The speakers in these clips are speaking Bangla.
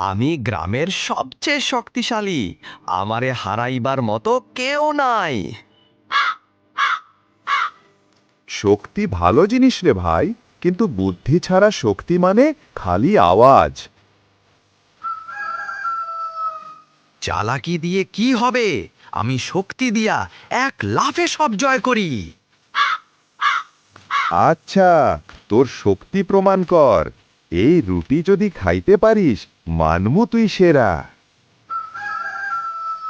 আমি গ্রামের সবচেয়ে শক্তিশালী। আমারে হারাইবার মতো কেউ নাই। শক্তি ভালো জিনিস রে ভাই কিন্তু বুদ্ধি ছাড়া শক্তি মানে খালি আওয়াজ। চালাকি দিয়ে কি হবে? আমি শক্তি দিয়া এক লাফে সব জয় করি। আচ্ছা তোর শক্তি প্রমাণ কর। এই রুটি যদি খাইতে পারিস মানমু তুই সেরা।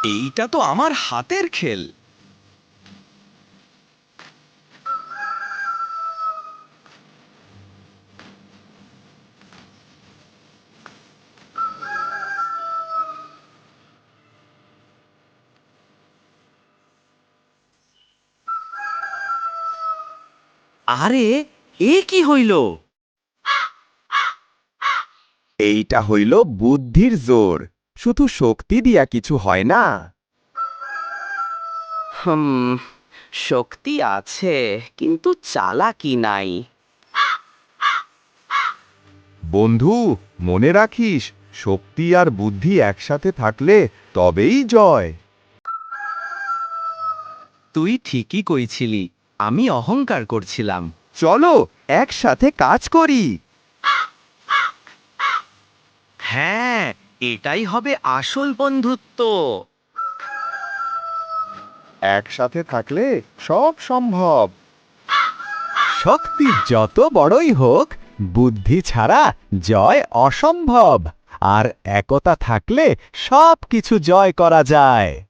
এইটা তো আমার হাতের খেল। আরে এ কি হইল? এইটা হইল বুদ্ধির জোর। শুধু শক্তি দিয়া কিছু হয় না। হুম শক্তি আছে কিন্তু চালাকি নাই। বন্ধু মনে রাখিস শক্তি আর বুদ্ধি একসাথে থাকলে তবেই জয়। তুই ঠিকই কইছিলি আমি অহংকার করছিলাম। চলো একসাথে কাজ করি। হ্যাঁ এটাই হবে আসল বন্ধুত্ব। একসাথে থাকলে সব সম্ভব। শক্তি যত বড়ই হোক বুদ্ধি ছাড়া জয় অসম্ভব। আর একতা থাকলে সব কিছু জয় করা যায়।